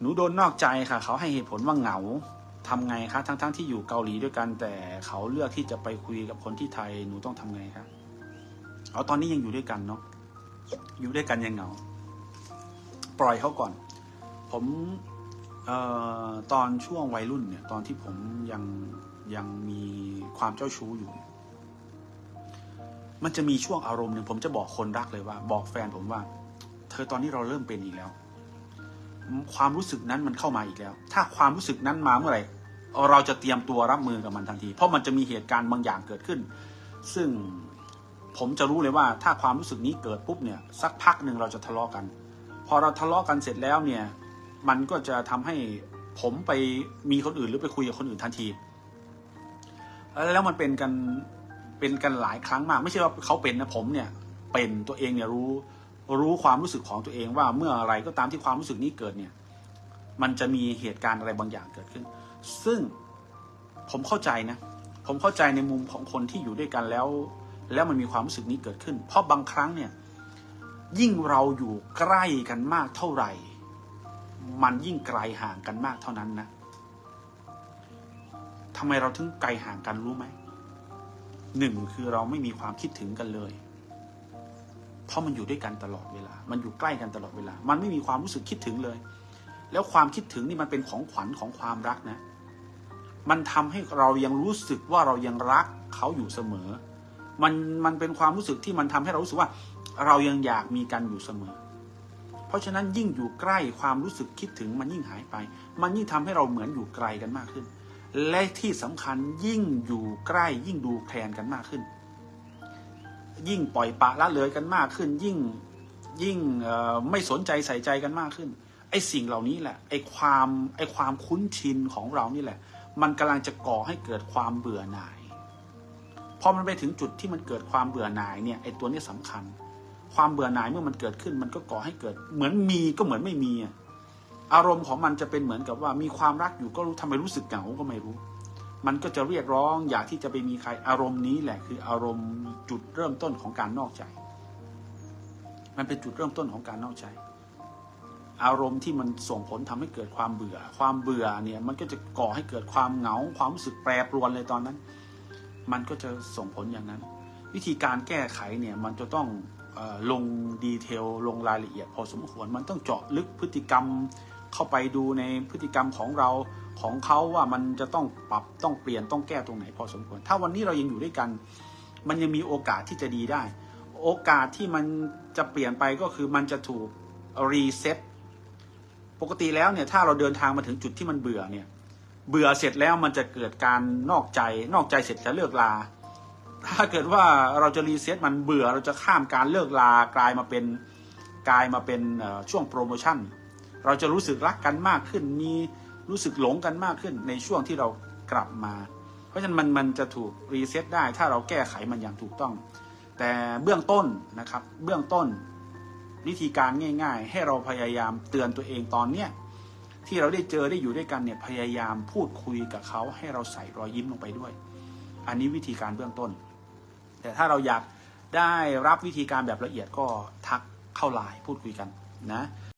หนูโดนนอกใจค่ะ เขาให้เหตุผลว่าเหงาทำไงคะทั้งๆที่อยู่เกาหลีด้วยกันแต่เขาเลือกที่จะไปคุยกับคนที่ไทยหนูต้องทำไงครับเอาตอนนี้ยังอยู่ด้วยกันเนาะอยู่ด้วยกันยังเหงา ปล่อยเขาก่อน ผมเอ่อตอนช่วงวัยรุ่นเนี่ย ตอนที่ผมยังยังมีความเจ้าชู้อยู่ มันจะมีช่วงอารมณ์หนึ่งผมจะบอกคนรักเลยว่า บอกแฟนผมว่า เธอตอนนี้เราเริ่มเป็นอีกแล้ว ความรู้สึกนั้นมันเข้ามาอีกแล้ว ถ้าความรู้สึกนั้นมาเมื่อไหร่เราจะเตรียมตัวรับมือกับมันทันที เพราะมันจะมีเหตุการณ์บางอย่างเกิดขึ้น ซึ่งผมจะรู้เลยว่าถ้าความรู้สึกนี้เกิดปุ๊บเนี่ยสักพักหนึ่งเราจะทะเลาะกัน พอเราทะเลาะกันเสร็จแล้วเนี่ยมันก็จะทำให้ผมไปมีคนอื่นหรือไปคุยกับคนอื่นทันที แล้วมันเป็นกันเป็นกันหลายครั้งมาก ไม่ใช่ว่าเขาเป็นนะผมเนี่ยเป็นตัวเองเนี่ยรู้ รู้ความรู้สึกของตัวเองว่าเมื่ออะไรก็ตามที่ความรู้สึกนี้เกิดเนี่ย มันจะมีเหตุการณ์อะไรบางอย่างเกิดขึ้น ซึ่งผมเข้าใจนะ ผมเข้าใจในมุมของคนที่อยู่ด้วยกันแล้ว แล้วมันมีความรู้สึกนี้เกิดขึ้น เพราะบางครั้งเนี่ย ยิ่งเราอยู่ใกล้กันมากเท่าไหร่ มันยิ่งไกลห่างกันมากเท่านั้นนะทำไมเราถึงไกลห่างกันรู้ไหมหนึ่งคือเราไม่มีความคิดถึงกันเลย ราะมันอยู่ด้วยกันตลอดเวลา มันอยู่ใกล้กันตลอดเวลา มันไม่มีความรู้สึกคิดถึงเลย แล้วความคิดถึงนี่มันเป็นของขวัญของความรักนะ มันทำให้เรายังรู้สึกว่าเรายังรักเขาอยู่เสมอ มันมันเป็นความรู้สึกที่มันทำให้เรารู้สึกว่า เรายังอยากมีกันอยู่เสมอ เพราะฉะนั้นยิ่งอยู่ใกล้ความรู้สึกคิดถึงมันยิ่งหายไป มันยิ่งทำให้เราเหมือนอยู่ไกลกันมากขึ้น และที่สำคัญยิ่งอยู่ใกล้ยิ่งดูแคลนกันมากขึ้น ยิ่งปล่อยปะละเลยกันมากขึ้น ยิ่งยิ่งไม่สนใจใส่ใจกันมากขึ้นไอ้สิ่งเหล่านี้แหละไอ้ความไอ้ความคุ้นชินของเรานี่แหละ มันกำลังจะก่อให้เกิดความเบื่อหน่ายพอมันไปถึงจุดที่มันเกิดความเบื่อหน่ายเนี่ยไอ้ตัวนี้สำคัญ ความเบื่อหน่ายเมื่อมันเกิดขึ้น มันก็ก่อให้เกิด เหมือนมีก็เหมือนไม่มีอะอารมณ์ของมันจะเป็นเหมือนกับว่ามีความรักอยู่ก็รู้ทำไมรู้สึกเหงาก็ไม่รู้ มันก็จะเรียกร้องอยากที่จะไปมีใครอารมณ์นี้แหละคืออารมณ์จุดเริ่มต้นของการนอกใจ มันเป็นจุดเริ่มต้นของการนอกใจ อารมณ์ที่มันส่งผลทำให้เกิดความเบื่อ ความเบื่อเนี่ยมันก็จะก่อให้เกิดความเหงา ความรู้สึกแปรปรวนเลยตอนนั้น มันก็จะส่งผลอย่างนั้น วิธีการแก้ไขเนี่ยมันจะต้องลงดีเทลลงรายละเอียด พอสมควรมันต้องเจาะลึกพฤติกรรม เข้าไปดูในพฤติกรรมของเราของเขาว่ามันจะต้องปรับต้องเปลี่ยนต้องแก้ตรงไหนพอสมควร ถ้าวันนี้เรายังอยู่ด้วยกัน มันยังมีโอกาสที่จะดีได้ โอกาสที่มันจะเปลี่ยนไปก็คือมันจะถูกรีเซ็ตปกติแล้วเนี่ยถ้าเราเดินทางมาถึงจุดที่มันเบื่อเนี่ยเบื่อเสร็จแล้วมันจะเกิดการนอกใจ นอกใจเสร็จจะเลิกลา ถ้าเกิดว่าเราจะรีเซ็ตมันเบื่อเราจะข้ามการเลิกลากลายมาเป็นกลายมาเป็นช่วงโปรโมชั่น เราจะรู้สึกรักกันมากขึ้น มีรู้สึกหลงกันมากขึ้นในช่วงที่เรากลับมา เพราะฉะนั้นมันมันจะถูกรีเซ็ตได้ ถ้าเราแก้ไขมันอย่างถูกต้อง แต่เบื้องต้นนะครับ เบื้องต้นวิธีการง่าย ๆ ให้เราพยายามเตือนตัวเองตอนเนี้ยที่เราได้เจอได้อยู่ด้วยกันเนี่ยพยายามพูดคุยกับเขาให้เราใส่รอยยิ้มลงไปด้วย อันนี้วิธีการเบื้องต้น แต่ถ้าเราอยากได้รับวิธีการแบบละเอียดก็ทักเข้าไลน์พูดคุยกันนะ